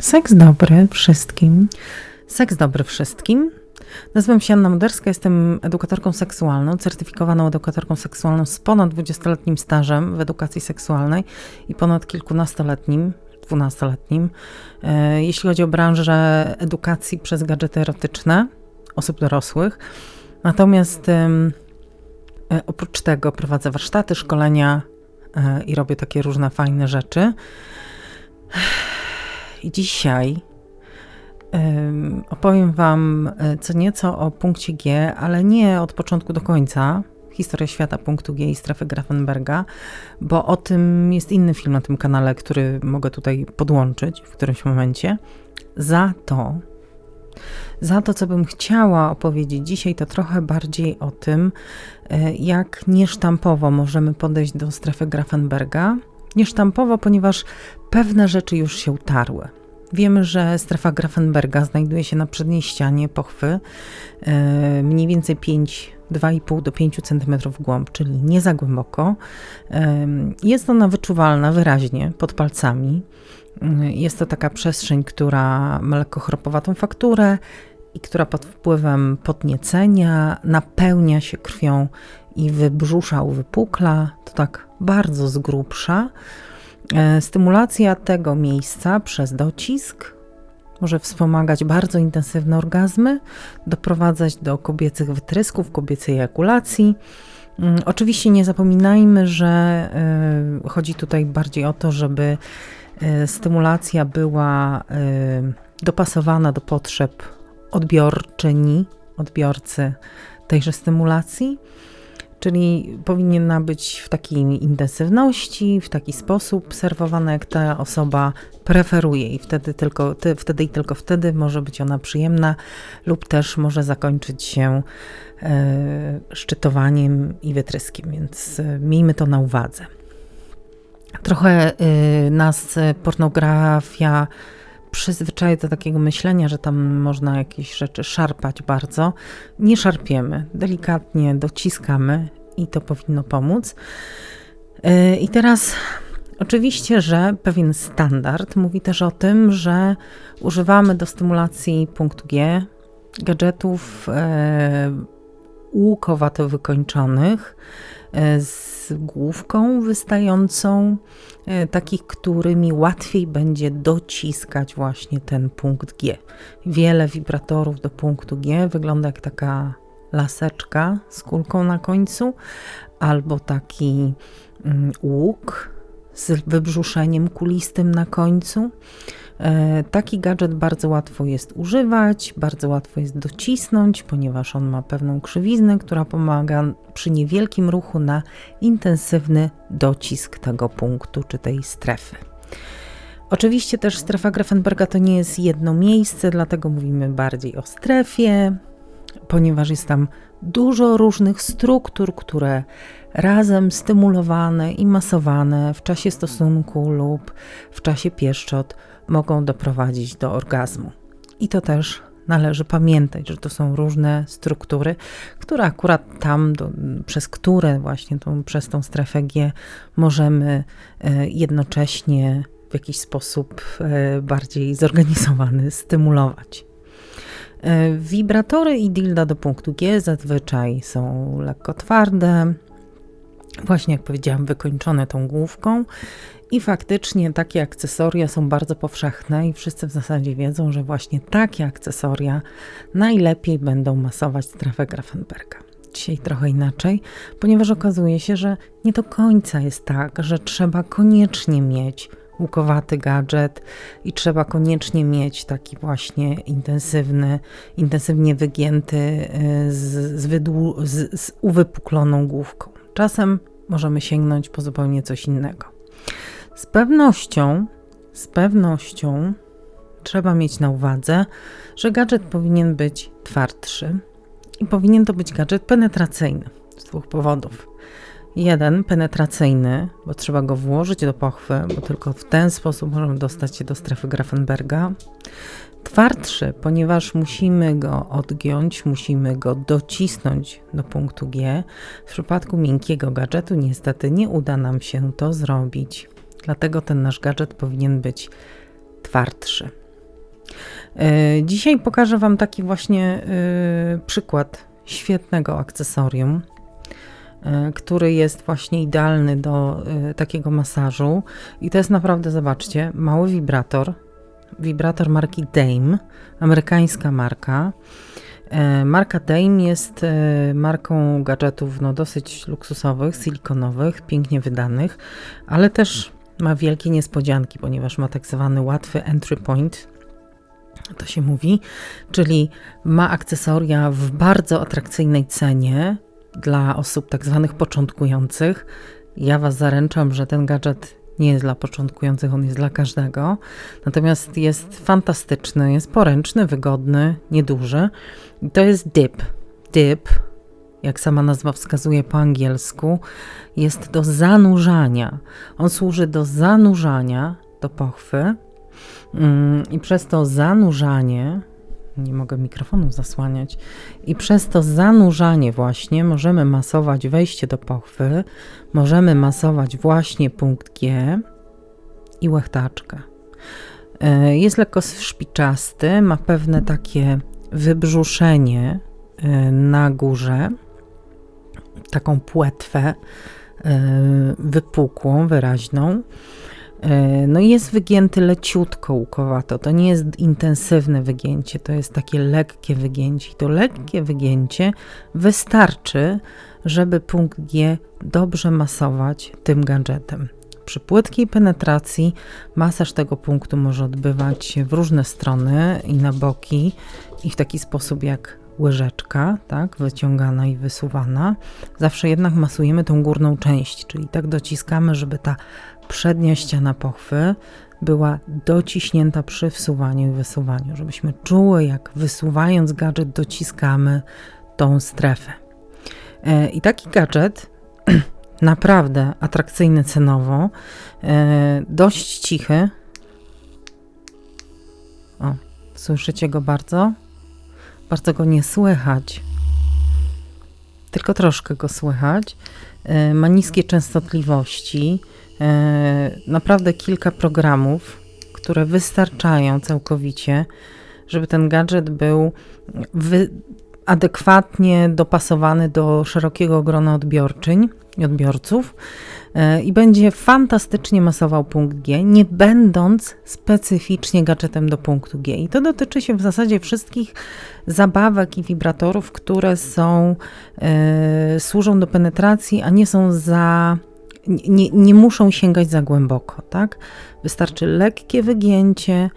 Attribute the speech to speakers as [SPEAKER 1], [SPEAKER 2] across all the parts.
[SPEAKER 1] Seks dobry wszystkim. Seks dobry wszystkim. Nazywam się Anna Moderska, jestem edukatorką seksualną, certyfikowaną edukatorką seksualną z ponad 20-letnim stażem w edukacji seksualnej i ponad kilkunastoletnim, dwunastoletnim, e, jeśli chodzi o branżę edukacji przez gadżety erotyczne osób dorosłych. Natomiast e, oprócz tego prowadzę warsztaty, szkolenia e, i robię takie różne fajne rzeczy. Dzisiaj opowiem Wam e, co nieco o punkcie G, ale nie od początku do końca. Historia świata punktu G i strefy Grafenberga, bo o tym jest inny film na tym kanale, który mogę tutaj podłączyć w którymś momencie. Za to, za to, co bym chciała opowiedzieć dzisiaj, to trochę bardziej o tym, e, jak niesztampowo możemy podejść do strefy Grafenberga. Niesztampowo, ponieważ pewne rzeczy już się utarły. Wiemy, że strefa Grafenberga znajduje się na przedniej ścianie pochwy, e, mniej więcej 5, 2,5 do 5 cm głąb, czyli nie za głęboko. E, jest ona wyczuwalna wyraźnie pod palcami. E, jest to taka przestrzeń, która ma lekko chropowatą fakturę i która pod wpływem podniecenia napełnia się krwią i wybrzusza, uwypukla. To tak bardzo z grubsza. E, stymulacja tego miejsca przez docisk może wspomagać bardzo intensywne orgazmy, doprowadzać do kobiecych wytrysków, kobiecej ejakulacji. Mm, oczywiście nie zapominajmy, że e, chodzi tutaj bardziej o to, żeby e, stymulacja była dopasowana do potrzeb odbiorczyni, odbiorcy tejże stymulacji czyli powinna być w takiej intensywności, w taki sposób serwowana, jak ta osoba preferuje i wtedy, tylko, ty, wtedy i tylko wtedy może być ona przyjemna lub też może zakończyć się e, szczytowaniem i wytryskiem, więc e, miejmy to na uwadze. Trochę e, nas pornografia przyzwyczaja do takiego myślenia, że tam można jakieś rzeczy szarpać bardzo. Nie szarpiemy, delikatnie dociskamy i to powinno pomóc. Y, I teraz oczywiście, że pewien standard mówi też o tym, że używamy do stymulacji punktu G gadżetów e, łukowato wykończonych e, z główką wystającą, e, takich, którymi łatwiej będzie dociskać właśnie ten punkt G. Wiele wibratorów do punktu G wygląda jak taka laseczka z kulką na końcu, albo taki mm, łuk z wybrzuszeniem kulistym na końcu. E, taki gadżet bardzo łatwo jest używać, bardzo łatwo jest docisnąć, ponieważ on ma pewną krzywiznę, która pomaga przy niewielkim ruchu na intensywny docisk tego punktu czy tej strefy. Oczywiście też strefa Grafenberga to nie jest jedno miejsce, dlatego mówimy bardziej o strefie, ponieważ jest tam dużo różnych struktur, które razem stymulowane i masowane w czasie stosunku lub w czasie pieszczot mogą doprowadzić do orgazmu. I to też należy pamiętać, że to są różne struktury, które akurat tam, do, przez które właśnie tą, przez tą strefę G możemy e, jednocześnie w jakiś sposób e, bardziej zorganizowany stymulować. E, wibratory i dilda do punktu G zazwyczaj są lekko twarde, właśnie jak powiedziałam, wykończone tą główką. I faktycznie takie akcesoria są bardzo powszechne, i wszyscy w zasadzie wiedzą, że właśnie takie akcesoria najlepiej będą masować strefę Grafenberga. Dzisiaj trochę inaczej, ponieważ okazuje się, że nie do końca jest tak, że trzeba koniecznie mieć łukowaty gadżet i trzeba koniecznie mieć taki właśnie intensywny, intensywnie wygięty y, z, z, wydłu, z, z uwypukloną główką. Czasem możemy sięgnąć po zupełnie coś innego. Z pewnością, z pewnością trzeba mieć na uwadze, że gadżet powinien być twardszy i powinien to być gadżet penetracyjny z dwóch powodów. Jeden penetracyjny, bo trzeba go włożyć do pochwy, bo tylko w ten sposób możemy dostać się do strefy Grafenberga. Twardszy, ponieważ musimy go odgiąć, musimy go docisnąć do punktu G. W przypadku miękkiego gadżetu niestety nie uda nam się to zrobić. Dlatego ten nasz gadżet powinien być twardszy. Dzisiaj pokażę Wam taki właśnie przykład świetnego akcesorium, który jest właśnie idealny do takiego masażu. I to jest naprawdę, zobaczcie, mały wibrator. Wibrator marki Dame, amerykańska marka. E, marka Dame jest e, marką gadżetów no, dosyć luksusowych, silikonowych, pięknie wydanych, ale też ma wielkie niespodzianki, ponieważ ma tak zwany łatwy entry point, to się mówi, czyli ma akcesoria w bardzo atrakcyjnej cenie dla osób tak zwanych początkujących. Ja Was zaręczam, że ten gadżet nie jest dla początkujących, on jest dla każdego. Natomiast jest fantastyczny, jest poręczny, wygodny, nieduży. To jest dip. Dip, jak sama nazwa wskazuje po angielsku, jest do zanurzania. On służy do zanurzania do pochwy. Mm, I przez to zanurzanie nie mogę mikrofonu zasłaniać. I przez to zanurzanie właśnie możemy masować wejście do pochwy, możemy masować właśnie punkt G i łechtaczkę. E, jest lekko szpiczasty, ma pewne takie wybrzuszenie e, na górze, taką płetwę e, wypukłą, wyraźną. E, no jest wygięty leciutko łukowato. To nie jest intensywne wygięcie, to jest takie lekkie wygięcie. I to lekkie wygięcie wystarczy, żeby punkt G dobrze masować tym gadżetem. Przy płytkiej penetracji masaż tego punktu może odbywać się w różne strony i na boki i w taki sposób jak łyżeczka, tak, wyciągana i wysuwana. Zawsze jednak masujemy tą górną część, czyli tak dociskamy, żeby ta przednia ściana pochwy była dociśnięta przy wsuwaniu i wysuwaniu, żebyśmy czuły, jak wysuwając gadżet dociskamy tą strefę. E, I taki gadżet, naprawdę atrakcyjny cenowo, e, dość cichy. O, słyszycie go bardzo? Bardzo go nie słychać, tylko troszkę go słychać. E, ma niskie częstotliwości naprawdę kilka programów, które wystarczają całkowicie, żeby ten gadżet był adekwatnie dopasowany do szerokiego grona odbiorczyń i odbiorców e, i będzie fantastycznie masował punkt G, nie będąc specyficznie gadżetem do punktu G. I to dotyczy się w zasadzie wszystkich zabawek i wibratorów, które są, e, służą do penetracji, a nie są za nie, nie muszą sięgać za głęboko, tak? Wystarczy lekkie wygięcie,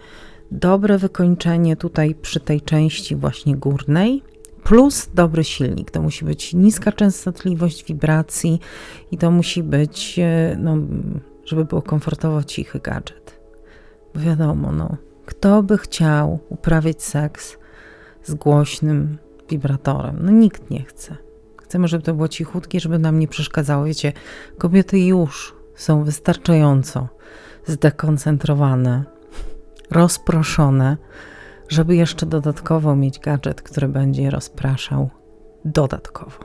[SPEAKER 1] dobre wykończenie tutaj przy tej części właśnie górnej, plus dobry silnik. To musi być niska częstotliwość wibracji i to musi być, e, no, żeby było komfortowo cichy gadżet. Bo wiadomo, no, kto by chciał uprawiać seks z głośnym wibratorem? No nikt nie chce. Chcemy, żeby to było cichutkie, żeby nam nie przeszkadzało. Wiecie, kobiety już są wystarczająco zdekoncentrowane, rozproszone, żeby jeszcze dodatkowo mieć gadżet, który będzie rozpraszał dodatkowo.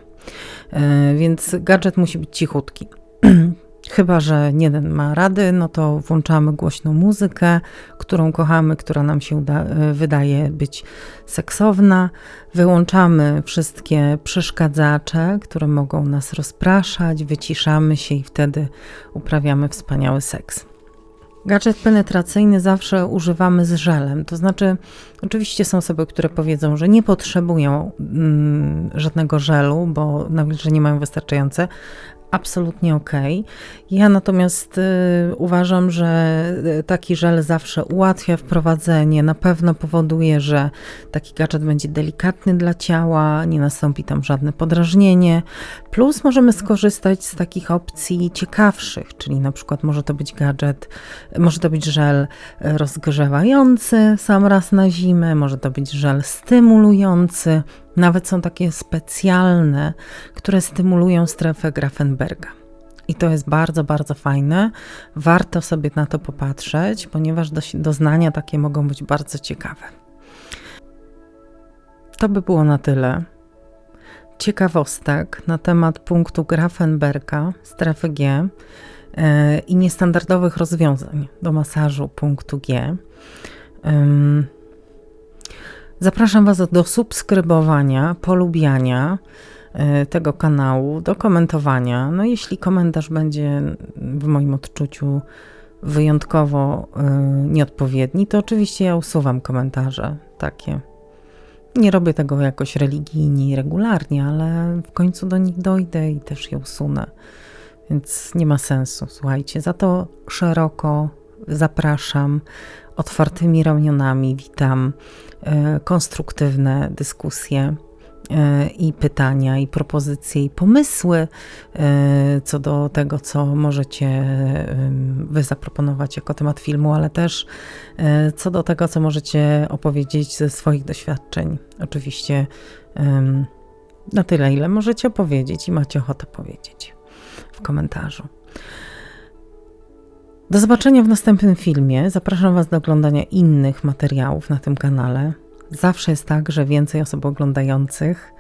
[SPEAKER 1] E, więc gadżet musi być cichutki. Chyba, że jeden ma rady, no to włączamy głośną muzykę, którą kochamy, która nam się uda, e, wydaje być seksowna. Wyłączamy wszystkie przeszkadzacze, które mogą nas rozpraszać, wyciszamy się i wtedy uprawiamy wspaniały seks. Gadżet penetracyjny zawsze używamy z żelem. To znaczy, oczywiście są osoby, które powiedzą, że nie potrzebują mm, żadnego żelu, bo nie mają wystarczające, absolutnie ok. Ja natomiast y, uważam, że y, taki żel zawsze ułatwia wprowadzenie, na pewno powoduje, że taki gadżet będzie delikatny dla ciała, nie nastąpi tam żadne podrażnienie. Plus możemy skorzystać z takich opcji ciekawszych, czyli na przykład może to być gadżet, może to być żel rozgrzewający sam raz na zimę, może to być żel stymulujący, nawet są takie specjalne, które stymulują strefę Grafenberga. I to jest bardzo, bardzo fajne. Warto sobie na to popatrzeć, ponieważ doznania takie mogą być bardzo ciekawe. To by było na tyle. Ciekawostek na temat punktu Grafenberga, strefy G yy, i niestandardowych rozwiązań do masażu punktu G. Zapraszam Was do subskrybowania, polubiania e, tego kanału, do komentowania. No, jeśli komentarz będzie w moim odczuciu wyjątkowo e, nieodpowiedni, to oczywiście ja usuwam komentarze takie. Nie robię tego jakoś religijnie i regularnie, ale w końcu do nich dojdę i też je usunę. Więc nie ma sensu. Słuchajcie, za to szeroko zapraszam otwartymi ramionami, witam e, konstruktywne dyskusje e, i pytania, i propozycje, i pomysły e, co do tego, co możecie Wy zaproponować jako temat filmu, ale też co do tego, co możecie opowiedzieć ze swoich doświadczeń. Oczywiście na tyle, ile możecie opowiedzieć i macie ochotę powiedzieć w komentarzu. Do zobaczenia w następnym filmie. Zapraszam Was do oglądania innych materiałów na tym kanale. Zawsze jest tak, że więcej osób oglądających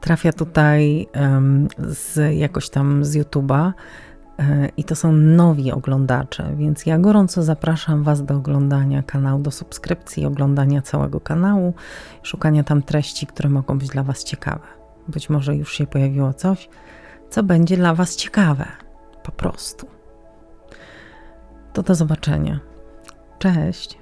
[SPEAKER 1] trafia tutaj em, z jakoś tam z YouTube'a e, i to są nowi oglądacze, więc ja gorąco zapraszam Was do oglądania kanału, do subskrypcji, oglądania całego kanału, szukania tam treści, które mogą być dla Was ciekawe. Być może już się pojawiło coś, co będzie dla Was ciekawe. Po prostu. To do zobaczenia. Cześć.